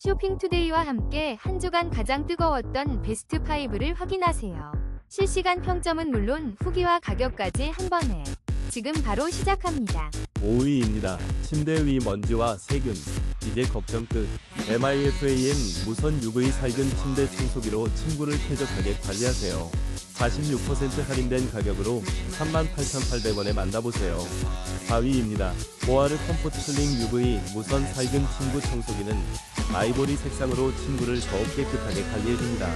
쇼핑투데이와 함께 한 주간 가장 뜨거웠던 베스트 5를 확인하세요. 실시간 평점은 물론 후기와 가격까지 한 번에 지금 바로 시작합니다. 5위입니다. 침대 위 먼지와 세균. 이제 걱정 끝. MIFAN 무선 UV 살균 침대 청소기로 침구를 쾌적하게 관리하세요. 46% 할인된 가격으로 38,800원에 만나보세요. 4위입니다. 보아르 컴포트 슬링 UV 무선 살균 침구 청소기는 아이보리 색상으로 침구를 더욱 깨끗하게 관리해줍니다.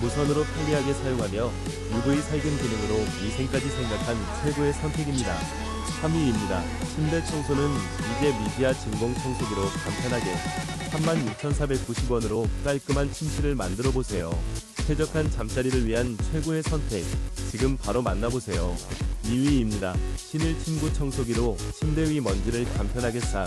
무선으로 편리하게 사용하며 UV 살균 기능으로 위생까지 생각한 최고의 선택입니다. 3위입니다. 침대 청소는 이제 미디아 진공 청소기로 간편하게 36,490원으로 깔끔한 침실을 만들어 보세요. 쾌적한 잠자리를 위한 최고의 선택. 지금 바로 만나보세요. 2위입니다. 신일 침구 청소기로 침대 위 먼지를 간편하게 싹.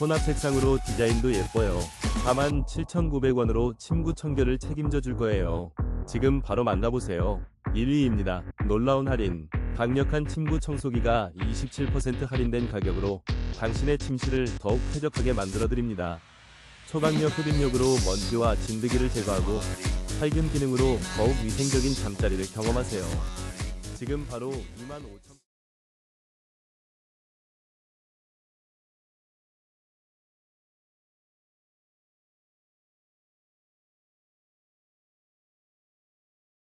혼합 색상으로 디자인도 예뻐요. 47,900원으로 침구 청결을 책임져 줄 거예요. 지금 바로 만나보세요. 1위입니다. 놀라운 할인. 강력한 침구 청소기가 27% 할인된 가격으로 당신의 침실을 더욱 쾌적하게 만들어 드립니다. 초강력 흡입력으로 먼지와 진드기를 제거하고 살균 기능으로 더욱 위생적인 잠자리를 경험하세요. 지금 바로 25,000원